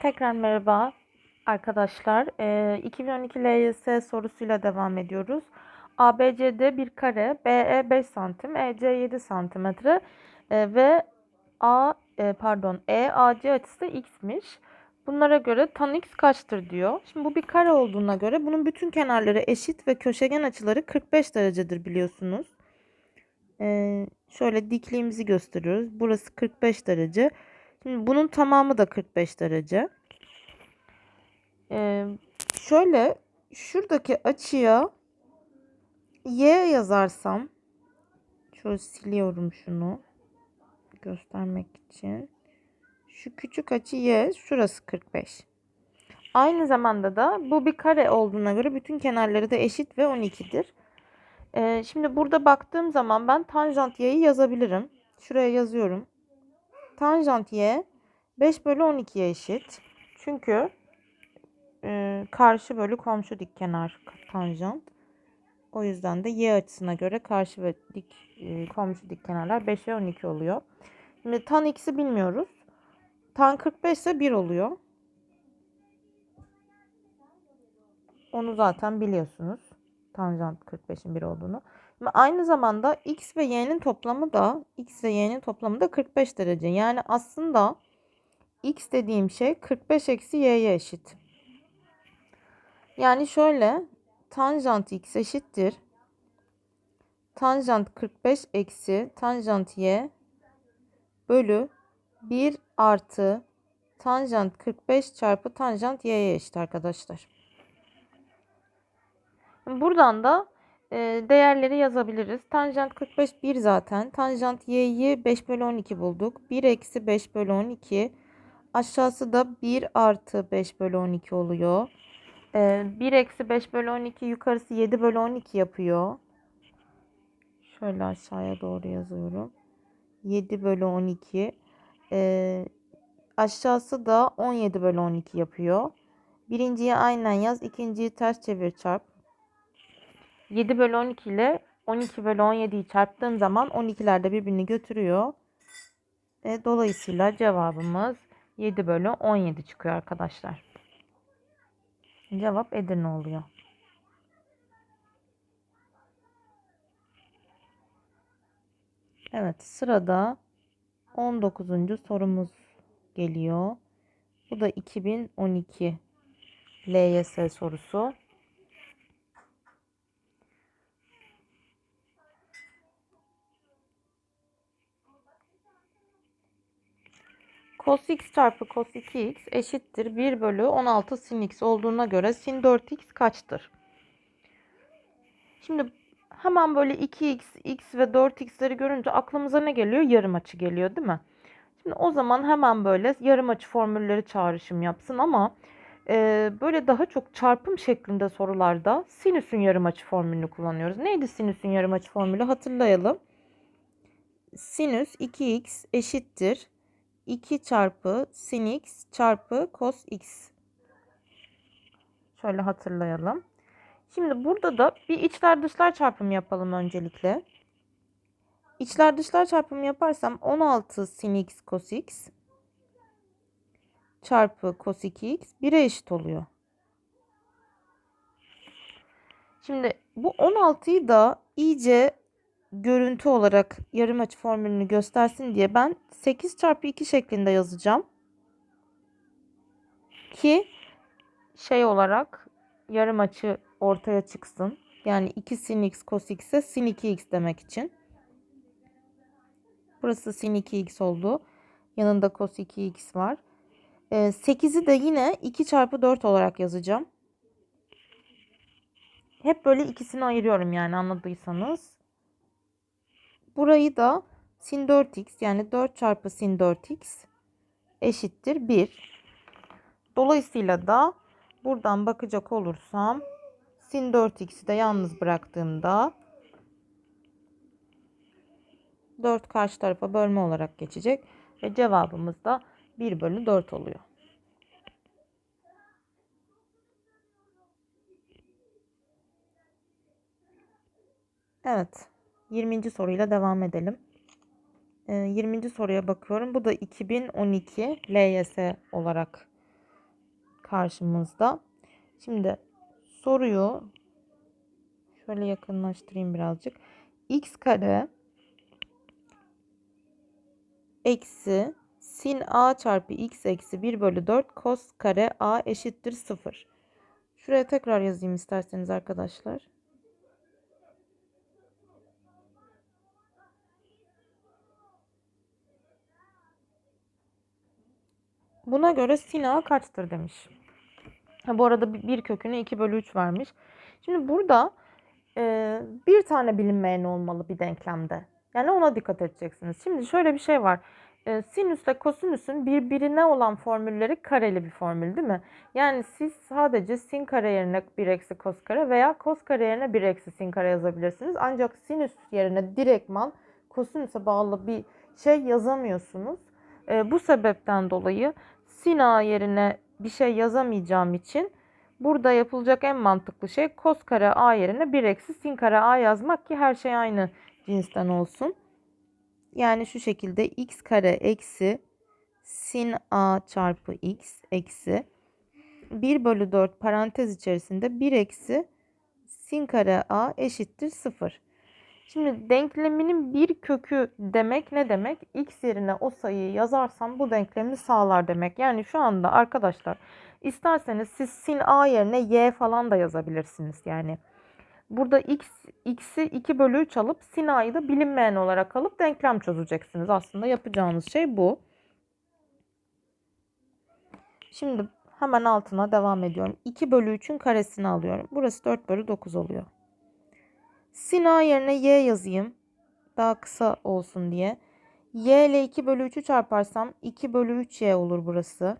Tekrar merhaba arkadaşlar. Ee, 2012 LYS sorusuyla devam ediyoruz. ABCD bir kare, BE 5 santim, EC 7 santimetre e, ve A e, pardon EAC açısı x'miş. Bunlara göre tan x kaçtır diyor. Şimdi bu bir kare olduğuna göre bunun bütün kenarları eşit ve köşegen açıları 45 derecedir biliyorsunuz. Ee, şöyle dikliğimizi gösteriyoruz. Burası 45 derece. Şimdi bunun tamamı da 45 derece. Ee, şöyle şuradaki açıya y yazarsam şöyle siliyorum şunu göstermek için. Şu küçük açı y şurası 45. Aynı zamanda da bu bir kare olduğuna göre bütün kenarları da eşit ve 12'dir. Ee, şimdi burada baktığım zaman ben tanjant y'yi yazabilirim. Şuraya yazıyorum. Tanjant y 5 bölü 12'ye eşit. Çünkü e, karşı bölü komşu dik kenar tanjant. O yüzden de y açısına göre karşı ve dik e, komşu dik kenarlar 5'e 12 oluyor. Şimdi tan x'i bilmiyoruz. Tan 45 ise 1 oluyor. Onu zaten biliyorsunuz. Tanjant 45'in 1 olduğunu. Ve aynı zamanda x ve y'nin toplamı da x ve y'nin toplamı da 45 derece. Yani aslında x dediğim şey 45 eksi y'ye eşit. Yani şöyle tanjant x eşittir. Tanjant 45 eksi tanjant y bölü 1 artı tanjant 45 çarpı tanjant y'ye eşit arkadaşlar. Buradan da değerleri yazabiliriz. Tanjant 45 1 zaten. Tanjant y'yi 5 bölü 12 bulduk. 1 eksi 5 bölü 12. Aşağısı da 1 artı 5 bölü 12 oluyor. E, 1 eksi 5 bölü 12 yukarısı 7 bölü 12 yapıyor. Şöyle aşağıya doğru yazıyorum. 7 bölü 12. E, aşağısı da 17 bölü 12 yapıyor. Birinciyi aynen yaz. ikinciyi ters çevir çarp. 7 bölü 12 ile 12 bölü 17'yi çarptığım zaman 12'ler de birbirini götürüyor. E, dolayısıyla cevabımız 7 bölü 17 çıkıyor arkadaşlar. Cevap Edirne oluyor. Evet sırada 19. sorumuz geliyor. Bu da 2012 LYS sorusu. Cos x çarpı cos 2x eşittir 1 bölü 16 sin x olduğuna göre sin 4x kaçtır? Şimdi hemen böyle 2x, x ve 4x'leri görünce aklımıza ne geliyor? Yarım açı geliyor değil mi? Şimdi o zaman hemen böyle yarım açı formülleri çağrışım yapsın ama e, böyle daha çok çarpım şeklinde sorularda sinüsün yarım açı formülünü kullanıyoruz. Neydi sinüsün yarım açı formülü? Hatırlayalım. Sinüs 2x eşittir 2 çarpı sin x çarpı cos x. Şöyle hatırlayalım. Şimdi burada da bir içler dışlar çarpımı yapalım öncelikle. İçler dışlar çarpımı yaparsam 16 sin x cos x çarpı cos 2x 1'e eşit oluyor. Şimdi bu 16'yı da iyice görüntü olarak yarım açı formülünü göstersin diye ben 8 çarpı 2 şeklinde yazacağım. Ki şey olarak yarım açı ortaya çıksın. Yani 2 sin x cos x ise sin 2x demek için. Burası sin 2x oldu. Yanında cos 2x var. 8'i ee, de yine 2 çarpı 4 olarak yazacağım. Hep böyle ikisini ayırıyorum yani anladıysanız. Burayı da sin 4x yani 4 çarpı sin 4x eşittir 1. Dolayısıyla da buradan bakacak olursam sin 4x'i de yalnız bıraktığımda 4 karşı tarafa bölme olarak geçecek ve cevabımız da 1 bölü 4 oluyor. Evet. 20. soruyla devam edelim. 20. Ee, soruya bakıyorum. Bu da 2012 LYS olarak karşımızda. Şimdi soruyu şöyle yakınlaştırayım birazcık. x kare eksi sin a çarpı x eksi 1 bölü 4 cos kare a eşittir 0. Şuraya tekrar yazayım isterseniz arkadaşlar. Buna göre sin a kaçtır demiş. Ha, bu arada bir köküne 2 bölü 3 vermiş. Şimdi burada e, bir tane bilinmeyen olmalı bir denklemde. Yani ona dikkat edeceksiniz. Şimdi şöyle bir şey var. E, sinüsle kosinüsün birbirine olan formülleri kareli bir formül değil mi? Yani siz sadece sin kare yerine 1 eksi kos kare veya kos kare yerine 1 eksi sin kare yazabilirsiniz. Ancak sinüs yerine direktman kosinüse bağlı bir şey yazamıyorsunuz. E, bu sebepten dolayı sin a yerine bir şey yazamayacağım için burada yapılacak en mantıklı şey kos kare a yerine 1 eksi sin kare a yazmak ki her şey aynı cinsten olsun. Yani şu şekilde x kare eksi sin a çarpı x eksi 1 bölü 4 parantez içerisinde 1 eksi sin kare a eşittir 0. Şimdi denkleminin bir kökü demek ne demek? X yerine o sayıyı yazarsam bu denklemi sağlar demek. Yani şu anda arkadaşlar isterseniz siz sin a yerine y falan da yazabilirsiniz. Yani burada x x'i 2 bölü 3 alıp sin a'yı da bilinmeyen olarak alıp denklem çözeceksiniz. Aslında yapacağınız şey bu. Şimdi hemen altına devam ediyorum. 2 bölü 3'ün karesini alıyorum. Burası 4 bölü 9 oluyor. Sin a yerine y yazayım. Daha kısa olsun diye. y ile 2 bölü 3'ü çarparsam 2 bölü 3y olur burası.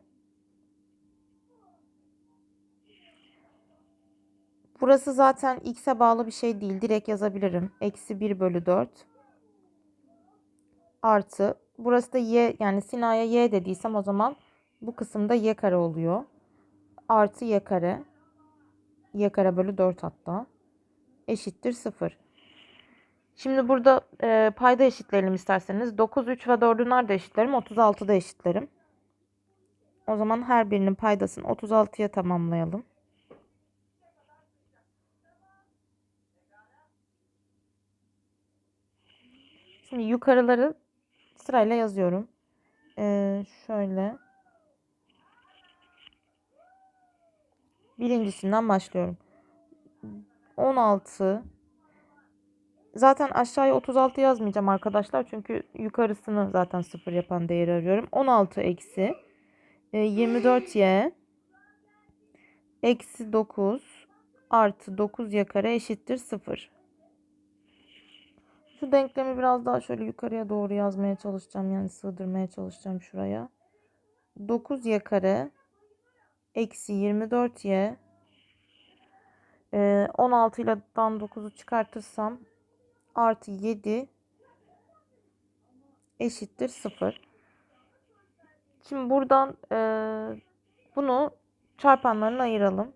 Burası zaten x'e bağlı bir şey değil. Direkt yazabilirim. Eksi 1 bölü 4. Artı. Burası da y yani sin a'ya y dediysem o zaman bu kısımda y kare oluyor. Artı y kare. y kare bölü 4 hatta eşittir 0. Şimdi burada e, payda eşitleyelim isterseniz. 9, 3 ve 4'ü nerede eşitlerim? 36'da eşitlerim. O zaman her birinin paydasını 36'ya tamamlayalım. Şimdi yukarıları sırayla yazıyorum. Ee, şöyle. Birincisinden başlıyorum. 16 Zaten aşağıya 36 yazmayacağım arkadaşlar. Çünkü yukarısını zaten sıfır yapan değeri arıyorum. 16 eksi 24y e, eksi 9 artı 9y kare eşittir 0. Şu denklemi biraz daha şöyle yukarıya doğru yazmaya çalışacağım. Yani sığdırmaya çalışacağım şuraya. 9y kare eksi 24y 16 ile 9'u çıkartırsam artı 7 eşittir 0. Şimdi buradan e, bunu çarpanlarına ayıralım.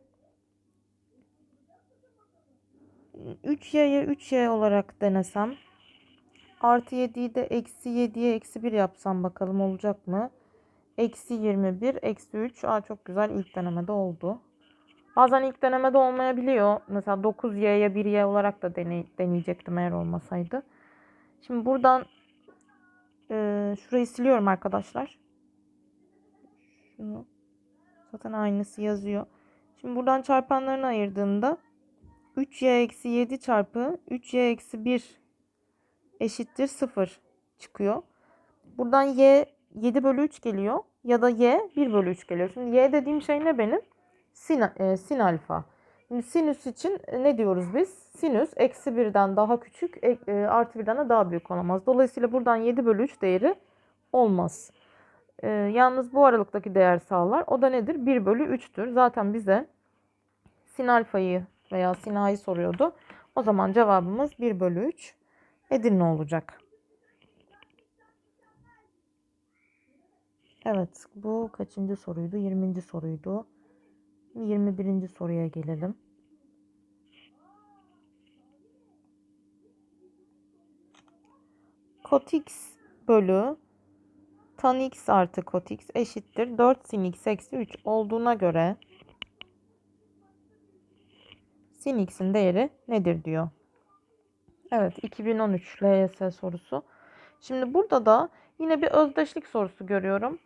3y'ye 3y olarak denesem artı 7'yi de eksi 7'ye eksi 1 yapsam bakalım olacak mı? Eksi 21 eksi 3. Aa, çok güzel ilk denemede oldu. Bazen ilk denemede olmayabiliyor. Mesela 9y'ye 1y olarak da deney, deneyecektim eğer olmasaydı. Şimdi buradan e, şurayı siliyorum arkadaşlar. Şunu. Zaten aynısı yazıyor. Şimdi buradan çarpanlarını ayırdığımda 3y eksi 7 çarpı 3y eksi 1 eşittir 0 çıkıyor. Buradan y 7 bölü 3 geliyor. Ya da y 1 bölü 3 geliyor. Şimdi y dediğim şey ne benim? Sin, e, sin alfa. Sinüs için ne diyoruz biz? Sinüs eksi birden daha küçük e, artı birden de daha büyük olamaz. Dolayısıyla buradan 7 bölü 3 değeri olmaz. E, yalnız bu aralıktaki değer sağlar. O da nedir? 1 bölü 3'tür. Zaten bize sin alfayı veya sin a'yı soruyordu. O zaman cevabımız 1 bölü 3 Edirne olacak. Evet bu kaçıncı soruydu? 20. soruydu. 21. soruya gelelim. Cot x bölü tan x artı cot x eşittir 4 sin x eksi 3 olduğuna göre sin x'in değeri nedir diyor. Evet 2013 LYS sorusu. Şimdi burada da yine bir özdeşlik sorusu görüyorum.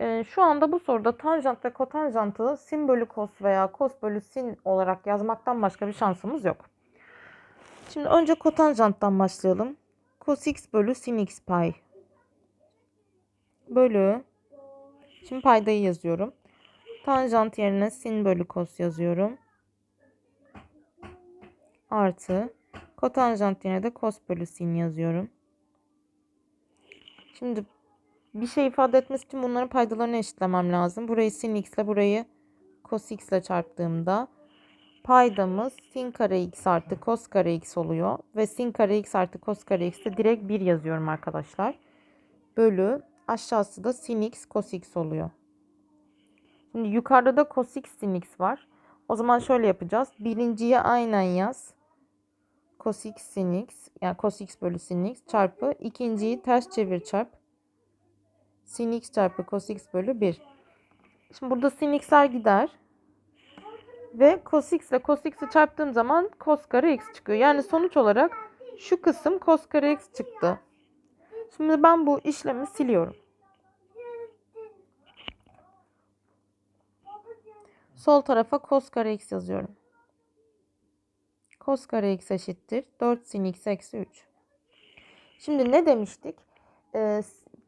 Ee, şu anda bu soruda tanjant ve kotanjantı sin bölü kos veya kos bölü sin olarak yazmaktan başka bir şansımız yok. Şimdi önce kotanjanttan başlayalım. Cos x bölü sin x pay. Bölü. Şimdi paydayı yazıyorum. Tanjant yerine sin bölü kos yazıyorum. Artı. Kotanjant yerine de kos bölü sin yazıyorum. Şimdi bir şey ifade etmesi için bunların paydalarını eşitlemem lazım. Burayı sin x ile burayı cos x ile çarptığımda paydamız sin kare x artı cos kare x oluyor. Ve sin kare x artı cos kare x'te direkt 1 yazıyorum arkadaşlar. Bölü aşağısı da sin x cos x oluyor. Şimdi yukarıda da cos x sin x var. O zaman şöyle yapacağız. Birinciye aynen yaz. Cos x sin x yani cos x bölü sin x çarpı ikinciyi ters çevir çarp. Sin x çarpı cos x bölü 1. Şimdi burada sin x'ler gider. Ve cos x ile cos x'i çarptığım zaman cos kare x çıkıyor. Yani sonuç olarak şu kısım cos kare x çıktı. Şimdi ben bu işlemi siliyorum. Sol tarafa cos kare x yazıyorum. Cos kare x eşittir 4 sin x eksi 3. Şimdi ne demiştik? Ee,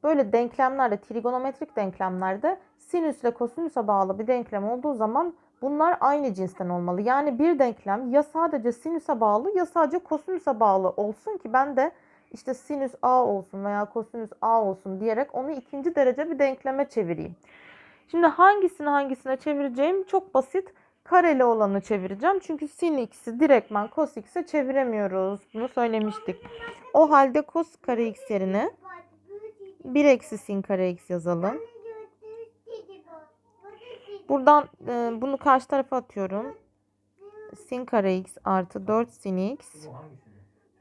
böyle denklemlerde, trigonometrik denklemlerde sinüs ile kosinüse bağlı bir denklem olduğu zaman bunlar aynı cinsten olmalı. Yani bir denklem ya sadece sinüse bağlı ya sadece kosinüse bağlı olsun ki ben de işte sinüs a olsun veya kosinüs a olsun diyerek onu ikinci derece bir denkleme çevireyim. Şimdi hangisini hangisine çevireceğim çok basit. Kareli olanı çevireceğim. Çünkü sin x'i direktman cos x'e çeviremiyoruz. Bunu söylemiştik. O halde cos kare x yerine 1 eksi sin kare x yazalım. Buradan e, bunu karşı tarafa atıyorum. Sin kare x artı 4 sin x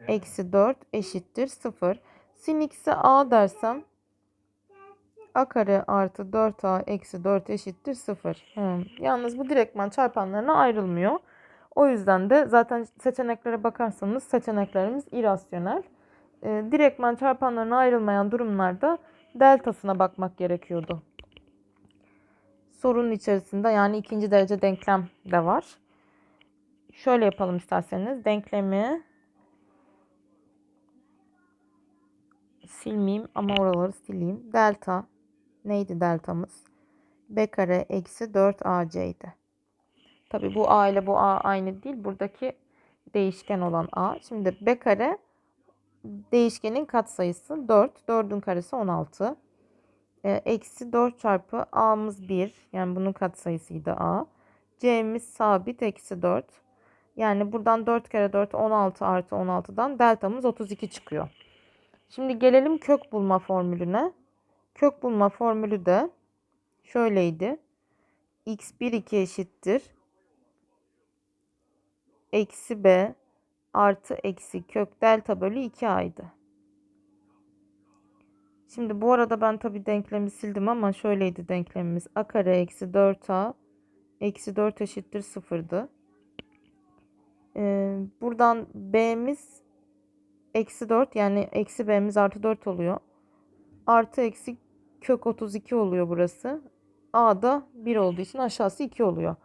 eksi 4 eşittir 0. Sin x'e a dersem a kare artı 4a eksi 4 eşittir 0. Hmm. Yalnız bu direktman çarpanlarına ayrılmıyor. O yüzden de zaten seçeneklere bakarsanız seçeneklerimiz irasyonel. E, direktman çarpanlarına ayrılmayan durumlarda deltasına bakmak gerekiyordu. Sorunun içerisinde yani ikinci derece denklem de var. Şöyle yapalım isterseniz. Denklemi silmeyeyim ama oraları sileyim. Delta neydi deltamız? B kare eksi 4 AC idi. Tabi bu A ile bu A aynı değil. Buradaki değişken olan A. Şimdi B kare değişkenin katsayısı 4. 4'ün karesi 16. E, eksi 4 çarpı A'mız 1. Yani bunun katsayısıydı A. C'miz sabit eksi 4. Yani buradan 4 kere 4 16 artı 16'dan deltamız 32 çıkıyor. Şimdi gelelim kök bulma formülüne. Kök bulma formülü de şöyleydi. x1 2 eşittir. Eksi b artı eksi kök delta bölü 2a'ydı. Şimdi bu arada ben tabi denklemi sildim ama şöyleydi denklemimiz. a kare eksi 4a eksi 4 eşittir 0'dı. Ee, buradan b'miz eksi 4 yani eksi b'miz artı 4 oluyor. Artı eksi kök 32 oluyor burası. A da 1 olduğu için aşağısı 2 oluyor.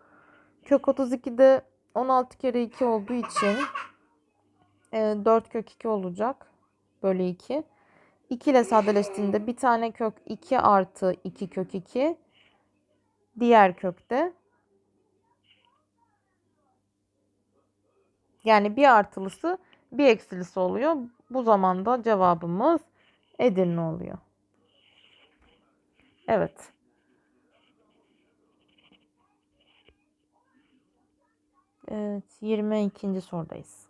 Kök 32'de 16 kere 2 olduğu için 4 kök 2 olacak. Bölü 2. 2 ile sadeleştiğinde bir tane kök 2 artı 2 kök 2. Diğer kökte yani bir artılısı bir eksilisi oluyor. Bu zamanda cevabımız Edirne oluyor. Evet. Evet, 22. sorudayız.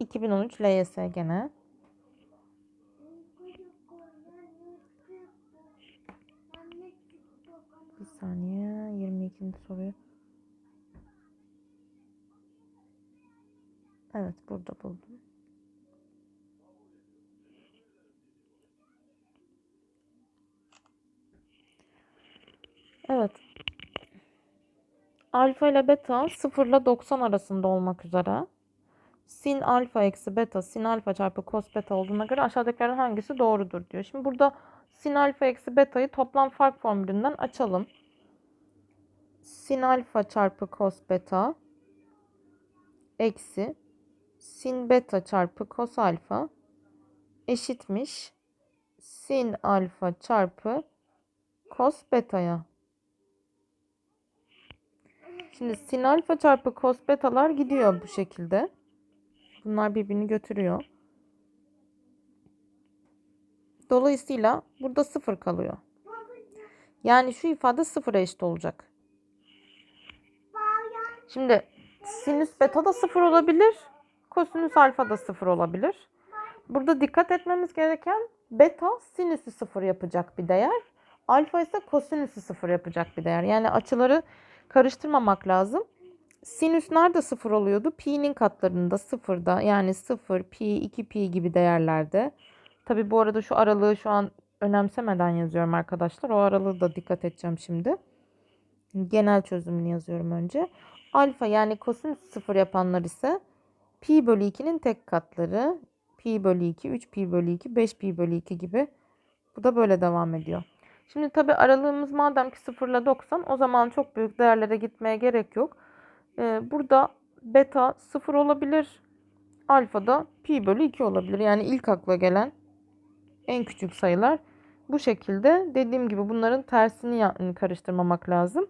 2013 LYS gene. Bir saniye, 22. soruyu. Evet, burada buldum. Evet. alfa ile beta 0 ile 90 arasında olmak üzere sin alfa eksi beta sin alfa çarpı cos beta olduğuna göre aşağıdakilerden hangisi doğrudur diyor. Şimdi burada sin alfa eksi beta'yı toplam fark formülünden açalım. Sin alfa çarpı cos beta eksi sin beta çarpı cos alfa eşitmiş sin alfa çarpı cos beta'ya. Şimdi sin alfa çarpı cos betalar gidiyor bu şekilde. Bunlar birbirini götürüyor. Dolayısıyla burada sıfır kalıyor. Yani şu ifade sıfıra eşit olacak. Şimdi sinüs beta da sıfır olabilir. Kosinüs alfa da sıfır olabilir. Burada dikkat etmemiz gereken beta sinüsü sıfır yapacak bir değer. Alfa ise kosinüsü sıfır yapacak bir değer. Yani açıları karıştırmamak lazım. Sinüs nerede sıfır oluyordu? Pi'nin katlarında sıfırda yani sıfır, pi, 2 pi gibi değerlerde. Tabi bu arada şu aralığı şu an önemsemeden yazıyorum arkadaşlar. O aralığı da dikkat edeceğim şimdi. Genel çözümünü yazıyorum önce. Alfa yani kosinüs sıfır yapanlar ise pi bölü 2'nin tek katları. Pi bölü 2, 3 pi bölü 2, 5 pi bölü 2 gibi. Bu da böyle devam ediyor. Şimdi tabi aralığımız madem ki 0 ile 90 o zaman çok büyük değerlere gitmeye gerek yok. Ee, burada beta 0 olabilir. Alfa da pi bölü 2 olabilir. Yani ilk akla gelen en küçük sayılar bu şekilde. Dediğim gibi bunların tersini karıştırmamak lazım.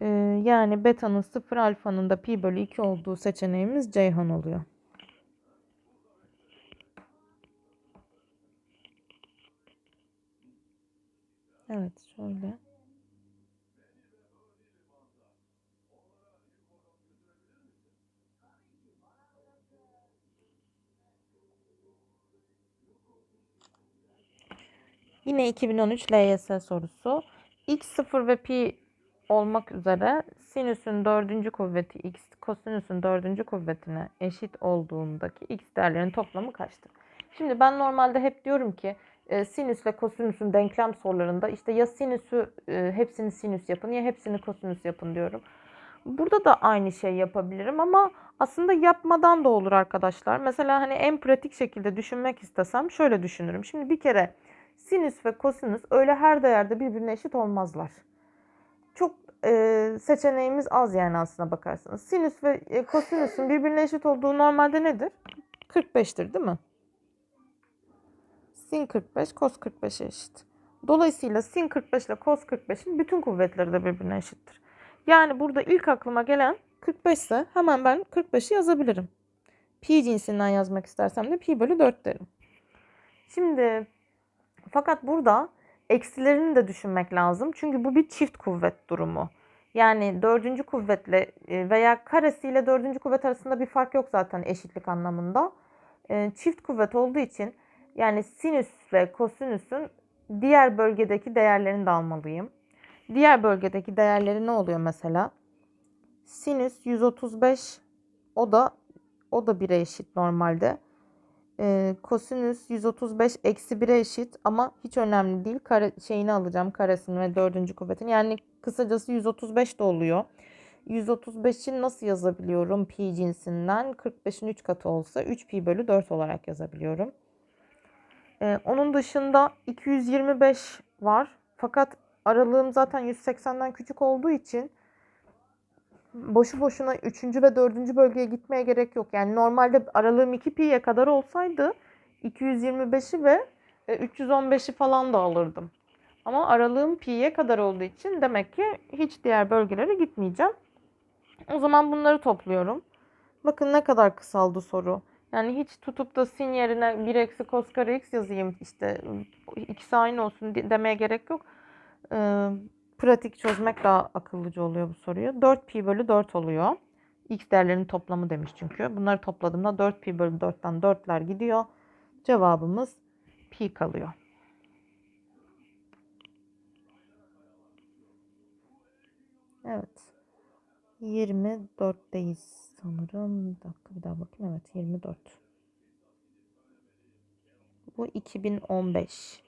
Ee, yani beta'nın 0 alfanın da pi bölü 2 olduğu seçeneğimiz Ceyhan oluyor. Evet şöyle. Yine 2013 LYS sorusu. X 0 ve pi olmak üzere sinüsün dördüncü kuvveti x kosinüsün dördüncü kuvvetine eşit olduğundaki x değerlerinin toplamı kaçtır? Şimdi ben normalde hep diyorum ki e, sinüs ve kosinüsün denklem sorularında işte ya sinüsü e, hepsini sinüs yapın ya hepsini kosinüs yapın diyorum. Burada da aynı şey yapabilirim ama aslında yapmadan da olur arkadaşlar. Mesela hani en pratik şekilde düşünmek istesem şöyle düşünürüm. Şimdi bir kere sinüs ve kosinüs öyle her değerde birbirine eşit olmazlar. Çok e, seçeneğimiz az yani aslına bakarsanız. Sinüs ve e, kosinüsün birbirine eşit olduğu normalde nedir? 45'tir değil mi? Sin 45 cos 45'e eşit. Dolayısıyla sin 45 ile cos 45'in bütün kuvvetleri de birbirine eşittir. Yani burada ilk aklıma gelen 45 ise hemen ben 45'i yazabilirim. Pi cinsinden yazmak istersem de pi bölü 4 derim. Şimdi fakat burada eksilerini de düşünmek lazım. Çünkü bu bir çift kuvvet durumu. Yani dördüncü kuvvetle e, veya karesiyle dördüncü kuvvet arasında bir fark yok zaten eşitlik anlamında. E, çift kuvvet olduğu için yani sinüsle kosinüsün diğer bölgedeki değerlerini de almalıyım. Diğer bölgedeki değerleri ne oluyor mesela? Sinüs 135 o da o da 1'e eşit normalde. Ee, kosinüs 135 eksi 1'e eşit ama hiç önemli değil. Kare, şeyini alacağım karesini ve dördüncü kuvvetin. Yani kısacası 135 de oluyor. 135'i nasıl yazabiliyorum pi cinsinden? 45'in 3 katı olsa 3 pi bölü 4 olarak yazabiliyorum. Ee, onun dışında 225 var. Fakat aralığım zaten 180'den küçük olduğu için boşu boşuna 3. ve 4. bölgeye gitmeye gerek yok. Yani normalde aralığım 2 pi'ye kadar olsaydı 225'i ve 315'i e, falan da alırdım. Ama aralığım pi'ye kadar olduğu için demek ki hiç diğer bölgelere gitmeyeceğim. O zaman bunları topluyorum. Bakın ne kadar kısaldı soru. Yani hiç tutup da sin yerine 1 eksi cos kare x yazayım işte ikisi aynı olsun demeye gerek yok. Ee, pratik çözmek daha akıllıca oluyor bu soruyu. 4 pi bölü 4 oluyor. X değerlerinin toplamı demiş çünkü. Bunları topladığımda 4 pi bölü 4'ten 4'ler gidiyor. Cevabımız pi kalıyor. Evet. 24'teyiz sanırım. Bir dakika bir daha bakayım. Evet 24. Bu 2015.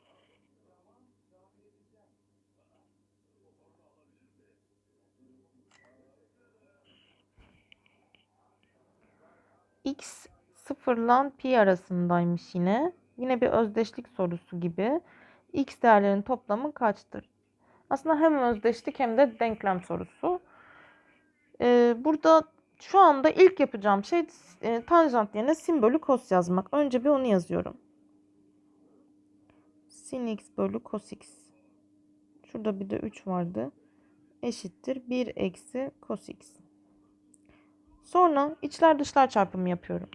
0 ile pi arasındaymış yine. Yine bir özdeşlik sorusu gibi. X değerlerin toplamı kaçtır? Aslında hem özdeşlik hem de denklem sorusu. Ee, burada şu anda ilk yapacağım şey e, tanjant yerine sin bölü kos yazmak. Önce bir onu yazıyorum. Sin x bölü cos x. Şurada bir de 3 vardı. Eşittir 1 eksi cos x. Sonra içler dışlar çarpımı yapıyorum.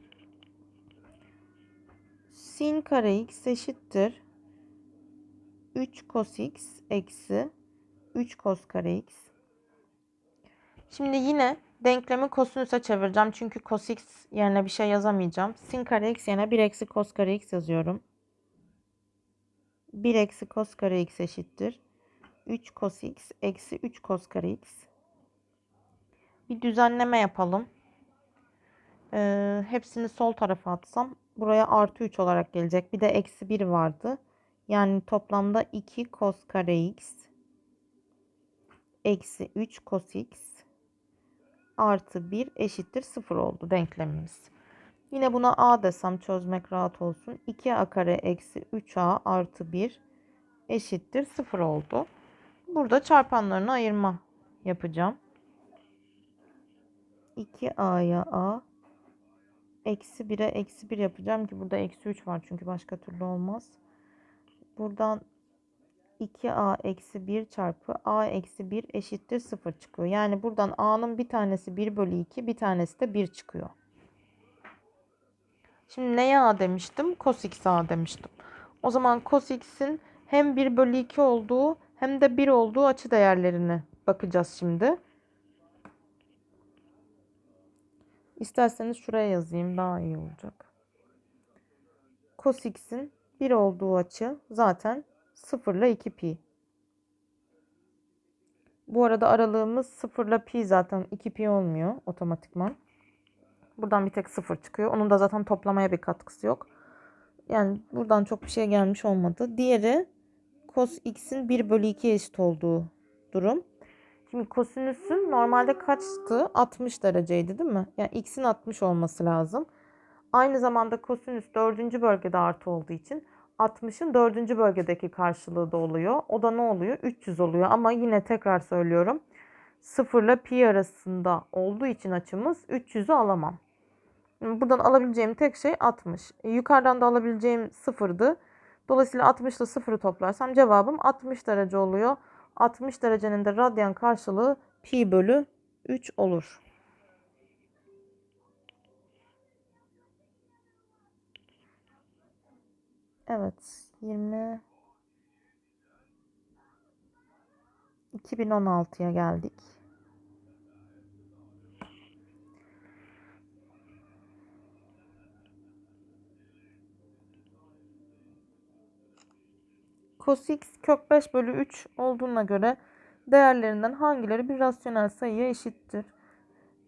Sin kare x eşittir 3 cos x eksi 3 cos kare x. Şimdi yine denklemi kosinüse çevireceğim. Çünkü cos x yerine bir şey yazamayacağım. Sin kare x yerine 1 eksi cos kare x yazıyorum. 1 eksi cos kare x eşittir. 3 cos x eksi 3 cos kare x. Bir düzenleme yapalım. Ee, hepsini sol tarafa atsam buraya artı 3 olarak gelecek. Bir de eksi 1 vardı. Yani toplamda 2 cos kare x eksi 3 cos x artı 1 eşittir 0 oldu denklemimiz. Yine buna a desem çözmek rahat olsun. 2a kare eksi 3a artı 1 eşittir 0 oldu. Burada çarpanlarını ayırma yapacağım. 2a'ya a eksi 1'e eksi 1 yapacağım ki burada eksi 3 var çünkü başka türlü olmaz. Buradan 2a eksi 1 çarpı a eksi 1 eşittir 0 çıkıyor. Yani buradan a'nın bir tanesi 1 bölü 2 bir tanesi de 1 çıkıyor. Şimdi neye a demiştim? Cos x a demiştim. O zaman cos x'in hem 1 bölü 2 olduğu hem de 1 olduğu açı değerlerine bakacağız şimdi. İsterseniz şuraya yazayım daha iyi olacak. Cos x'in 1 olduğu açı zaten 0 ile 2 pi. Bu arada aralığımız 0 ile pi zaten 2 pi olmuyor otomatikman. Buradan bir tek 0 çıkıyor. Onun da zaten toplamaya bir katkısı yok. Yani buradan çok bir şey gelmiş olmadı. Diğeri cos x'in 1 bölü 2 eşit olduğu durum. Şimdi kosinüsün normalde kaçtı? 60 dereceydi değil mi? Yani x'in 60 olması lazım. Aynı zamanda kosinüs 4. bölgede artı olduğu için 60'ın 4. bölgedeki karşılığı da oluyor. O da ne oluyor? 300 oluyor. Ama yine tekrar söylüyorum. 0 ile pi arasında olduğu için açımız 300'ü alamam. Buradan alabileceğim tek şey 60. E, yukarıdan da alabileceğim 0'dı. Dolayısıyla 60 ile 0'ı toplarsam cevabım 60 derece oluyor. 60 derecenin de radyan karşılığı pi bölü 3 olur. Evet 20 2016'ya geldik. Cos x kök 5 bölü 3 olduğuna göre değerlerinden hangileri bir rasyonel sayıya eşittir?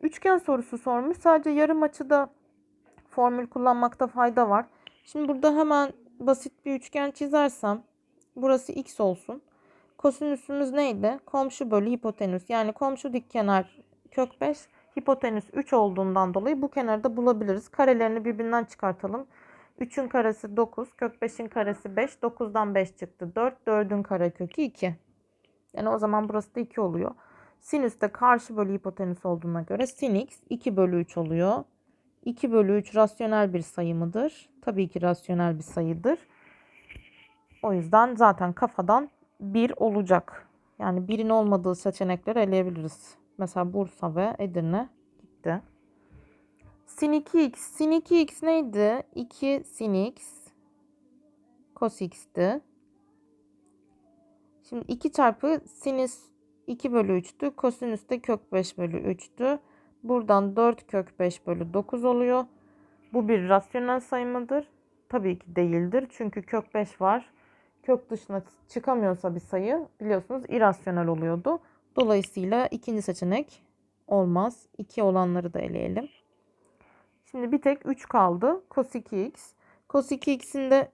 Üçgen sorusu sormuş. Sadece yarım açıda formül kullanmakta fayda var. Şimdi burada hemen basit bir üçgen çizersem burası x olsun. Kosinüsümüz neydi? Komşu bölü hipotenüs. Yani komşu dik kenar kök 5, hipotenüs 3 olduğundan dolayı bu kenarı da bulabiliriz. Karelerini birbirinden çıkartalım. 3'ün karesi 9, kök 5'in karesi 5, 9'dan 5 çıktı 4, 4'ün karekökü 2. Yani o zaman burası da 2 oluyor. Sinüs de karşı bölü hipotenüs olduğuna göre sin x 2 bölü 3 oluyor. 2 bölü 3 rasyonel bir sayı mıdır? Tabii ki rasyonel bir sayıdır. O yüzden zaten kafadan 1 olacak. Yani 1'in olmadığı seçenekleri eleyebiliriz. Mesela Bursa ve Edirne gitti. Sin 2x. Sin 2x neydi? 2 sin x cos x'ti. Şimdi 2 çarpı sinüs 2 bölü 3'tü. Kosinüs de kök 5 bölü 3'tü. Buradan 4 kök 5 bölü 9 oluyor. Bu bir rasyonel sayı mıdır? Tabii ki değildir. Çünkü kök 5 var. Kök dışına çıkamıyorsa bir sayı biliyorsunuz irrasyonel oluyordu. Dolayısıyla ikinci seçenek olmaz. 2 olanları da eleyelim. Şimdi bir tek 3 kaldı. Cos 2x. Cos 2x'in de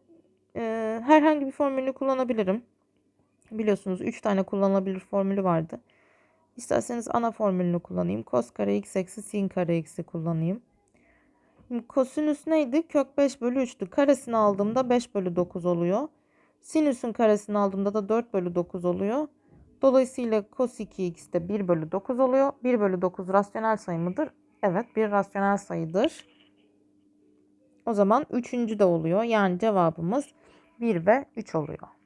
e, herhangi bir formülünü kullanabilirim. Biliyorsunuz 3 tane kullanılabilir formülü vardı. İsterseniz ana formülünü kullanayım. Cos kare x eksi sin kare x'i kullanayım. Kosinüs neydi? Kök 5 bölü 3'tü. Karesini aldığımda 5 bölü 9 oluyor. Sinüsün karesini aldığımda da 4 bölü 9 oluyor. Dolayısıyla cos 2x de 1 bölü 9 oluyor. 1 bölü 9 rasyonel sayı mıdır? Evet bir rasyonel sayıdır. O zaman üçüncü de oluyor. Yani cevabımız 1 ve 3 oluyor.